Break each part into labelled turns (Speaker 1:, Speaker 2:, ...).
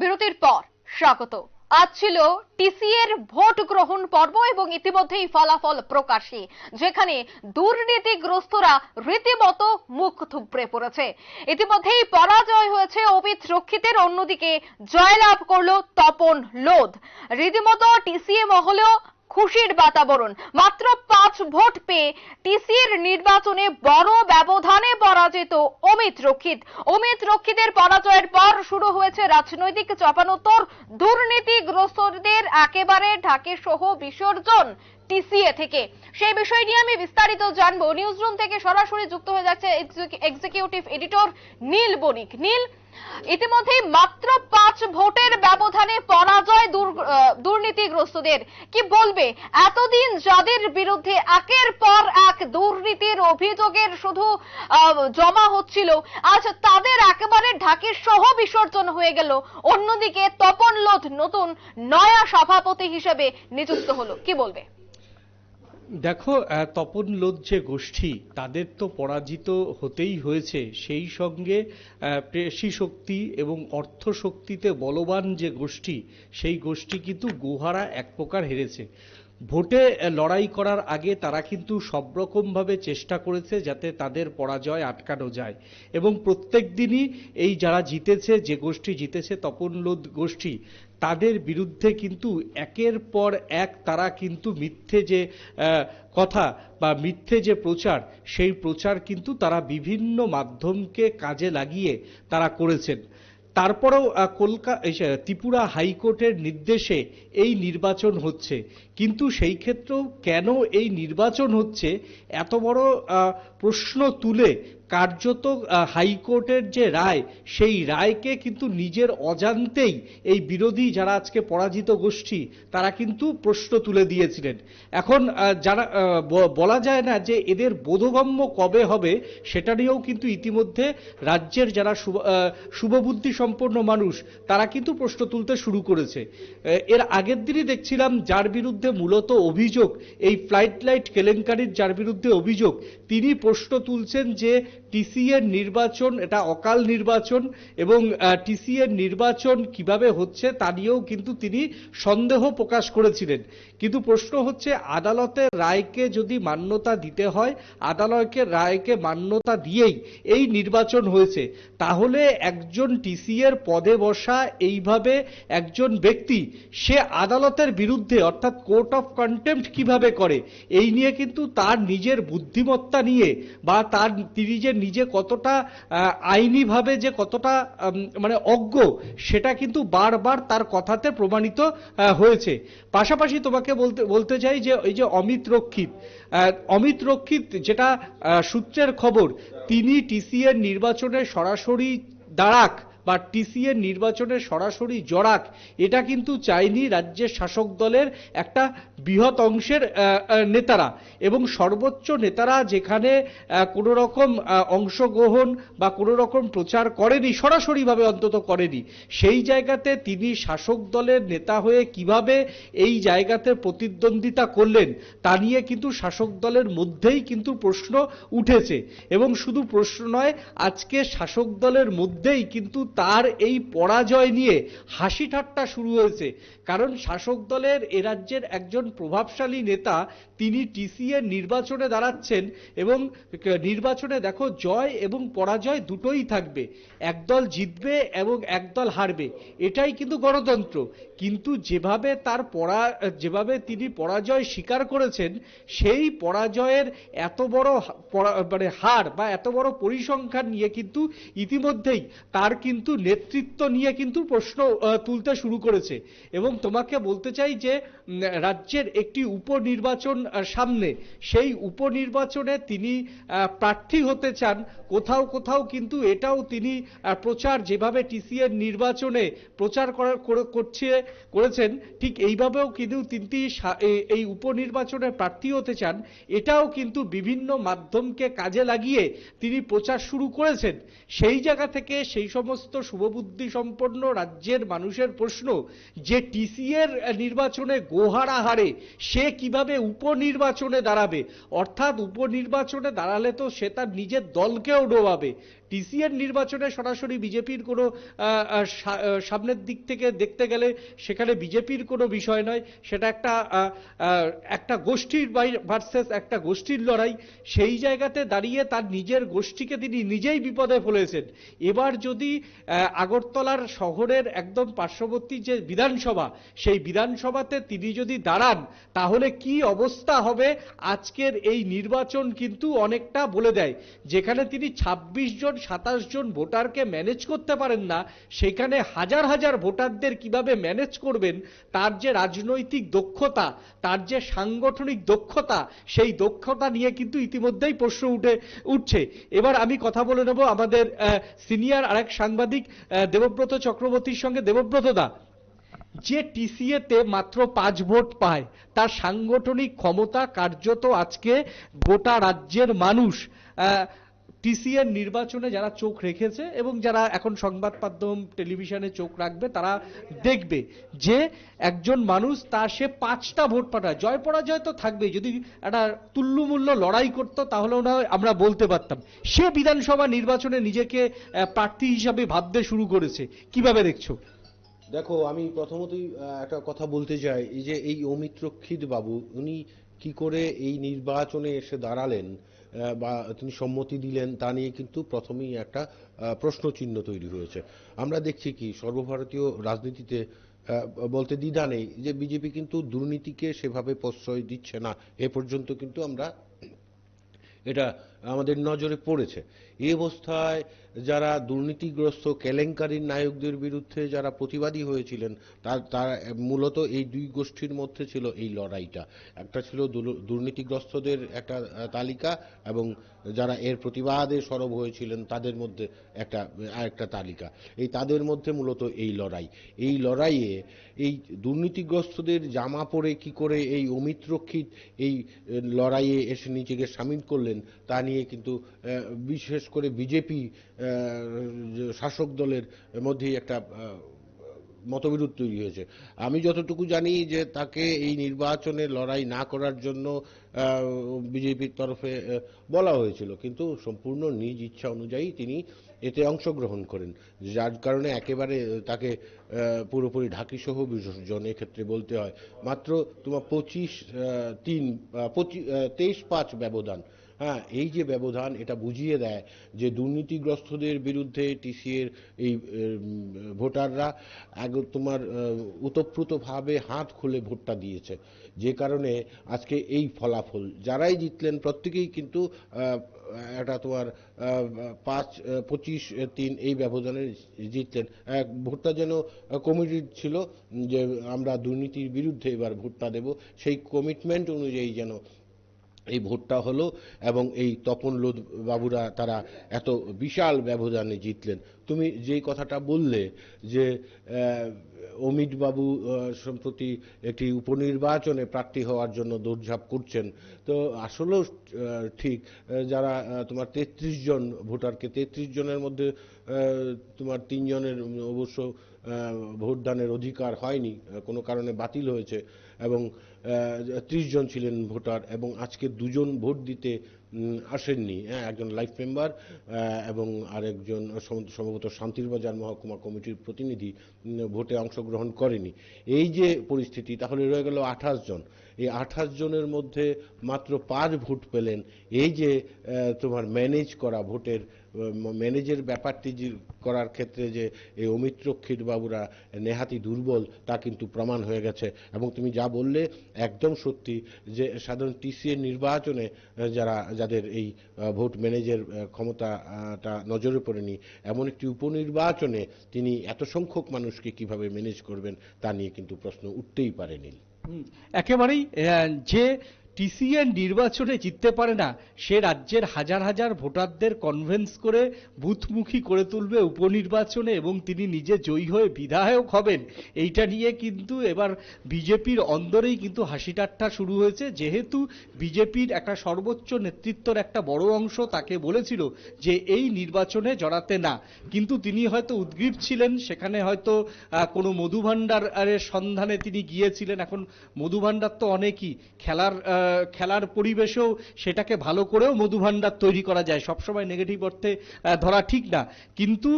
Speaker 1: বিরতির পর স্বাগত। আজ ছিল টিসি এর ভোট গ্রহণ পর্ব এবং ইতিমধ্যেই ফলাফল প্রকাশী, যেখানে দুর্নীতিগ্রস্তরা রীতিমতো মুখ থুবড়ে পড়েছে। ইতিমধ্যেই পরাজয় হয়েছে অমিত রক্ষিতের, অন্যদিকে জয়লাভ করল তপন লোধ। রীতিমতো টিসিএ মহলেও খুশির বাতাবরণ, মাত্র পাঁচ ভোট পেয়ে টিসির নির্বাচনে বড় ব্যবধানে পরাজিত অমিত রক্ষিত। অমিত রক্ষিতের পরাজয়ের পর শুরু হয়েছে রাজনৈতিক চাপানোত্তর দুর্নীতিগ্রস্তদের একেবারে ঢাকে সহ বিসর্জন। টিসিএ থেকে। সেই বিষয় নিয়ে আমি বিস্তারিত জানব। নিউজ রুম থেকে সরাসরি যুক্ত হয়ে যাচ্ছে এক্সিকিউটিভ এডিটর নীল বণিক। নীল, ইতিমধ্যেই মাত্র পাঁচ ভোটের ব্যবধানে পরাজয় দুর্নীতিগ্রস্তদের। কি বলবে? এতদিন যাদের বিরুদ্ধে একের পর এক দুর্নীতির অভিযোগের শুধু জমা হচ্ছিল, আজ তাদের একেবারে ঢাকের সহ বিসর্জন হয়ে গেল। অন্যদিকে তপন লোধ নতুন নয়া সভাপতি হিসেবে নিযুক্ত হলো। কি বলবে?
Speaker 2: দেখো তপন লোধ যে গোষ্ঠী, তাদের তো পরাজিত হতেই হয়েছে। সেই সঙ্গে পেশি শক্তি এবং অর্থ শক্তিতে বলবান যে গোষ্ঠী, সেই গোষ্ঠী কিন্তু গুহারা এক প্রকার হেরেছে। ভোটে লড়াই করার আগে তারা কিন্তু সব রকমভাবে চেষ্টা করেছে যাতে তাদের পরাজয় আটকানো যায়। এবং প্রত্যেক দিনই এই যারা জিতেছে, যে গোষ্ঠী জিতেছে, তপন লোধ গোষ্ঠী, তাদের বিরুদ্ধে কিন্তু একের পর এক তারা কিন্তু মিথ্যে যে কথা বা মিথ্যে যে প্রচার, সেই প্রচার কিন্তু তারা বিভিন্ন মাধ্যমকে কাজে লাগিয়ে তারা করেছেন। তারপরেও কলকাতা ত্রিপুরা হাইকোর্টের নির্দেশে এই নির্বাচন হচ্ছে। কিন্তু সেই ক্ষেত্রেও কেন এই নির্বাচন হচ্ছে? এত বড় প্রশ্ন তুলে কার্যত হাইকোর্টের যে রায়, সেই রায়কে কিন্তু নিজের অজান্তেই এই বিরোধী যারা আজকে পরাজিত গোষ্ঠী, তারা কিন্তু প্রশ্ন তুলে দিয়েছিলেন। এখন যারা বলা যায় না যে এদের বোধগম্য কবে হবে, সেটা নিয়েও কিন্তু ইতিমধ্যে রাজ্যের যারা শুভবুদ্ধি সম্পন্ন মানুষ, তারা কিন্তু প্রশ্ন তুলতে শুরু করেছে। এর আগের দিনই দেখছিলাম, যার বিরুদ্ধে মূলত অভিযোগ, এই ফ্লাইট লাইট কেলেঙ্কারির যার বিরুদ্ধে অভিযোগ, তিনি প্রশ্ন তুলছেন যে টিসি এর নির্বাচন, এটা অকাল নির্বাচন, এবং টিসি এর নির্বাচন কীভাবে হচ্ছে তা নিয়েও কিন্তু তিনি সন্দেহ প্রকাশ করেছিলেন। কিন্তু প্রশ্ন হচ্ছে আদালতের রায়কে যদি মান্যতা দিতে হয় আদালতের রায়কে মান্যতা দিয়েই এই নির্বাচন হয়েছে। তাহলে একজন টিসি এর পদে বসা এইভাবে একজন ব্যক্তি, সে আদালতের বিরুদ্ধে, অর্থাৎ কোর্ট অফ কন্টেম্পট কীভাবে করে? এই নিয়ে কিন্তু তার নিজের বুদ্ধিমত্তা নিয়ে, বা তার, তিনি যে নিজে কতটা আইনিভাবে যে কতটা মানে অজ্ঞ, সেটা কিন্তু বারবার তার কথাতে প্রমাণিত হয়েছে। পাশাপাশি তোমাকে বলতে বলতে চাই যে ওই যে অমিত রক্ষিত অমিত রক্ষিত যেটা সূত্রের খবর, তিনি টিসিএর নির্বাচনে সরাসরি দাঁড়াক বা টিসিএর নির্বাচনে সরাসরি জড়াক এটা কিন্তু চাইনি রাজ্যের শাসক দলের একটা বৃহৎ অংশের নেতারা। এবং সর্বোচ্চ নেতারা যেখানে কোনো রকম অংশগ্রহণ বা কোনো রকম প্রচার করেনি, সরাসরিভাবে অন্তত করেনি, সেই জায়গাতে তিনি শাসক দলের নেতা হয়ে কীভাবে এই জায়গাতে প্রতিদ্বন্দ্বিতা করলেন, তা নিয়ে কিন্তু শাসক দলের মধ্যেই কিন্তু প্রশ্ন উঠেছে। এবং শুধু প্রশ্ন নয়, আজকে শাসক দলের মধ্যেই কিন্তু তার এই পরাজয় নিয়ে হাসি ঠাট্টা শুরু হয়েছে। কারণ শাসক দলের এ রাজ্যের একজন প্রভাবশালী নেতা তিনি টিসিএ নির্বাচনে দাঁড়াচ্ছেন এবং নির্বাচনে দেখো জয় এবং পরাজয় দুটোই থাকবে। একদল জিতবে এবং একদল হারবে। এটাই কিন্তু গণতন্ত্র। কিন্তু যেভাবে তার পরা, যেভাবে তিনি পরাজয় স্বীকার করেছেন, সেই পরাজয়ের এত বড় মানে হার বা এত বড় পরিসংখ্যান নিয়ে কিন্তু ইতিমধ্যেই তার কিন্তু নেতৃত্ব নিয়ে কিন্তু প্রশ্ন তুলতে শুরু করেছে। এবং তোমাকে বলতে চাই যে রাজ্যের একটি উপনির্বাচন সামনে সেই উপনির্বাচনে তিনি প্রার্থী হতে চান, কোথাও কোথাও কিন্তু এটাও তিনি প্রচার যেভাবে টিসিএর নির্বাচনে প্রচার করছে করেছেন, ঠিক এইভাবেও কিন্তু তিনি এই উপনির্বাচনে প্রার্থী হতে চান, এটাও কিন্তু বিভিন্ন মাধ্যমকে কাজে লাগিয়ে তিনি প্রচার শুরু করেছেন। সেই জায়গা থেকে সেই সমস্ত শুভবুদ্ধি সম্পন্ন রাজ্যের মানুষের প্রশ্ন, যে টিসিএর নির্বাচনে গোহারা হারে সে কীভাবে উপনির্বাচনে দাঁড়াবে? অর্থাৎ উপনির্বাচনে দাঁড়ালে তো সে তার নিজের দলকেও ডোবাবে। টিসিএর নির্বাচনে সরাসরি বিজেপির কোনো সামনের দিক থেকে দেখতে গেলে সেখানে বিজেপির কোনো বিষয় নয়। সেটা একটা একটা গোষ্ঠীর ভার্সেস একটা গোষ্ঠীর লড়াই। সেই জায়গাতে দাঁড়িয়ে তার নিজের গোষ্ঠীকে তিনি নিজেই বিপদে ফেলেছেন। এবার যদি আগরতলার শহরের একদম পার্শ্ববর্তী যে বিধানসভা, সেই বিধানসভাতে তিনি যদি দাঁড়ান, তাহলে কি অবস্থা হবে? আজকের এই নির্বাচন কিন্তু অনেকটা বলে দেয়। যেখানে তিনি ২৬ জন সাতাশ জন ভোটারকে ম্যানেজ করতে পারেন না, সেখানে হাজার হাজার ভোটারদের কীভাবে ম্যানেজ করবেন, তার যে রাজনৈতিক দক্ষতা, তার যে সাংগঠনিক দক্ষতা, সেই দক্ষতা নিয়ে কিন্তু ইতিমধ্যেই প্রশ্ন উঠে, উঠছে। এবার আমি কথা বলে নেব আমাদের সিনিয়র আরেক সাংবাদিক দেবব্রত চক্রবর্তীর সঙ্গে। দেবব্রত দা, যে টিসিএতে মাত্র পাঁচ ভোট পায়, তার সাংগঠনিক ক্ষমতা কার্যত আজকে গোটা রাজ্যের মানুষ টিসিএর নির্বাচনে যারা চোখ রেখেছে এবং যারা এখন সংবাদ মাধ্যম, টেলিভিশনে চোখ রাখবে, তারা দেখবে যে একজন মানুষ তার সে পাঁচটা ভোট পাঠায়। জয় পরাজয় তো থাকবে যদি একটা তুল্যমূল্য লড়াই করতো, তাহলে না আমরা বলতে পারতাম। সে বিধানসভা নির্বাচনে নিজেকে প্রার্থী হিসাবে ভাবতে শুরু করেছে। কীভাবে দেখছ?
Speaker 3: দেখো, আমি প্রথমতই একটা কথা বলতে চাই। এই যে এই অমিত্রক্ষিত বাবু উনি কি করে এই নির্বাচনে এসে দাঁড়ালেন? বা তিনি সম্মতি দিলেন, তা নিয়ে কিন্তু প্রথমেই একটা প্রশ্ন প্রশ্নচিহ্ন তৈরি হয়েছে। আমরা দেখছি কি, সর্বভারতীয় রাজনীতিতে বলতে দ্বিধা নেই যে বিজেপি কিন্তু দুর্নীতিকে সেভাবে প্রশ্রয় দিচ্ছে না। এ পর্যন্ত কিন্তু আমরা, এটা আমাদের নজরে পড়েছে। এই অবস্থায় যারা দুর্নীতিগ্রস্ত কেলেঙ্কারির নায়কদের বিরুদ্ধে যারা প্রতিবাদী হয়েছিলেন, তার তার, মূলত এই দুই গোষ্ঠীর মধ্যে ছিল এই লড়াইটা। একটা ছিল দুর- দুর্নীতিগ্রস্তদের একটা তালিকা এবং যারা এর প্রতিবাদে সরব হয়েছিলেন, তাদের মধ্যে একটা, আরেকটা তালিকা। এই তাদের মধ্যে মূলত এই লড়াই। এই লড়াইয়ে এই দুর্নীতিগ্রস্তদের জামা পরে কি করে এই অমিত রক্ষিত এই লড়াইয়ে এসে নিজেকে সামিল করলেন, তা নিয়ে কিন্তু বিশেষ করে বিজেপি শাসক দলের মধ্যেই একটা মতবিরোধ তৈরি হয়েছে। আমি যতটুকু জানি যে তাকে এই নির্বাচনে লড়াই না করার জন্য বিজেপির তরফে বলা হয়েছিল। কিন্তু সম্পূর্ণ নিজ ইচ্ছা অনুযায়ী তিনি এতে অংশগ্রহণ করেন। যার কারণে একেবারে তাকে পুরোপুরি ঢাকি সহ বিসর্জন এক্ষেত্রে বলতে হয়। মাত্র তোমার পঁচিশ তিন পঁচিশ তেইশ পাঁচ ব্যবধান। হ্যাঁ এই যে ব্যবধান, এটা বুঝিয়ে দেয় যে দুর্নীতিগ্রস্তদের বিরুদ্ধে টিসিএর এই ভোটাররা আগ তোমার উতপ্রুতভাবে হাত খুলে ভোটটা দিয়েছে। যে কারণে আজকে এই ফলাফল, যারাই জিতলেন প্রত্যেকেই কিন্তু একটা তোমার পাঁচ, পঁচিশ, তিন এই ব্যবধানে জিতলেন। এক, ভোটটা যেন কমিটির ছিল, যে আমরা দুর্নীতির বিরুদ্ধে এবার ভোটটা দেব, সেই কমিটমেন্ট অনুযায়ী যেন এই ভোটটা হলো এবং এই তপন লোদ বাবুরা তারা এত বিশাল ব্যবধানে জিতলেন। তুমি যেই কথাটা বললে যে অমিত বাবু সম্প্রতি একটি উপনির্বাচনে প্রার্থী হওয়ার জন্য দৌড়ঝাঁপ করছেন, তো আসলেও ঠিক যারা তোমার তেত্রিশ জন ভোটারকে, তেত্রিশ জনের মধ্যে তোমার তিনজনের অবশ্য ভোটদানের অধিকার হয়নি কোনো কারণে বাতিল হয়েছে এবং ত্রিশ জন ছিলেন ভোটার এবং আজকে দুজন ভোট দিতে আসেননি। হ্যাঁ একজন লাইফ মেম্বার এবং আরেকজন সম্ভবত শান্তির বাজার মহকুমা কমিটির প্রতিনিধি ভোটে অংশগ্রহণ করেনি। এই যে পরিস্থিতি, তাহলে রয়ে গেল আঠাশ জন। এই আঠাশ জনের মধ্যে মাত্র পাঁচ ভোট পেলেন। এই যে তোমার ম্যানেজ করা ভোটের ম্যানেজের ব্যাপারটি করার ক্ষেত্রে যে এই অমিত রক্ষিত বাবুরা নেহাতি দুর্বল তা কিন্তু প্রমাণ হয়ে গেছে। এবং তুমি যা বললে একদম সত্যি যে সাধারণ টিসিএ নির্বাচনে যারা যাদের এই ভোট ম্যানেজের ক্ষমতাটা নজরে পড়েনি এমন একটি উপনির্বাচনে তিনি এত সংখ্যক মানুষকে কীভাবে ম্যানেজ করবেন তা নিয়ে কিন্তু প্রশ্ন উঠতেই
Speaker 2: হুম, একেবারেই যে টিসিএন নির্বাচনে জিততে পারে না, সে রাজ্যের হাজার হাজার ভোটারদের কনভেন্স করে বুথমুখী করে তুলবে উপনির্বাচনে এবং তিনি নিজে জয়ী হয়ে বিধায়ক হবেন। এইটা নিয়ে কিন্তু এবার বিজেপির অন্দরেই কিন্তু হাসি ঠাট্টা শুরু হয়েছে। যেহেতু বিজেপির একটা সর্বোচ্চ নেতৃত্বর একটা বড় অংশ তাকে বলেছিল যে এই নির্বাচনে জড়াতে না। কিন্তু তিনি হয়তো উদ্গ্রীব ছিলেন, সেখানে হয়তো কোনো মধুভাণ্ডারের সন্ধানে তিনি গিয়েছিলেন। এখন মধুভাণ্ডার তো অনেকই। খেলার খেলার পরিবেশেও সেটাকে ভালো করেও মধুভাণ্ডার তৈরি করা যায়। সবসময় নেগেটিভ অর্থে ধরা ঠিক না। কিন্তু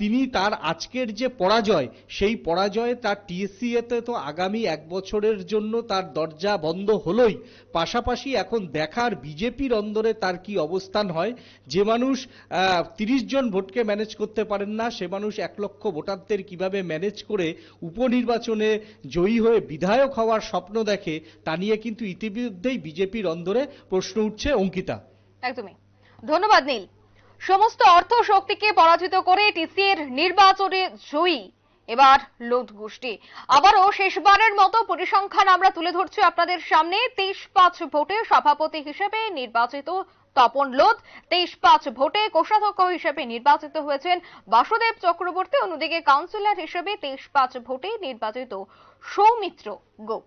Speaker 2: তিনি তার আজকের যে পরাজয়, সেই পরাজয়ে তার টিএসসি এতে তো আগামী এক বছরের জন্য তার দরজা বন্ধ হলোই। পাশাপাশি এখন দেখার বিজেপির অন্দরে তার কি অবস্থান হয়, যে মানুষ তিরিশ জন ভোটকে ম্যানেজ করতে পারেন না, সে মানুষ এক লক্ষ ভোটারদের কীভাবে ম্যানেজ করে উপনির্বাচনে জয়ী হয়ে বিধায়ক হওয়ার স্বপ্ন দেখে, তা নিয়ে কিন্তু ইতিমধ্যেই বিজেপির অন্দরে প্রশ্ন উঠছে অঙ্কিতা।
Speaker 1: একদমই। ধন্যবাদ, নীল। সমস্ত অর্থ শক্তিকে পরাজিত করে টিসিএর নির্বাচনে জয়ী এবার লোধ গোষ্ঠী। আবারও শেষবারের মতো পরিসংখ্যান আমরা তুলে ধরছি আপনাদের সামনে। তেইশ পাঁচ ভোটে সভাপতি হিসেবে নির্বাচিত তপন লোধ, তেইশ পাঁচ ভোটে কোষাধ্যক্ষ হিসেবে নির্বাচিত হয়েছেন বাসুদেব চক্রবর্তী, অন্যদিকে কাউন্সিলর হিসেবে তেইশ পাঁচ ভোটে নির্বাচিত সৌমিত্র গোপ।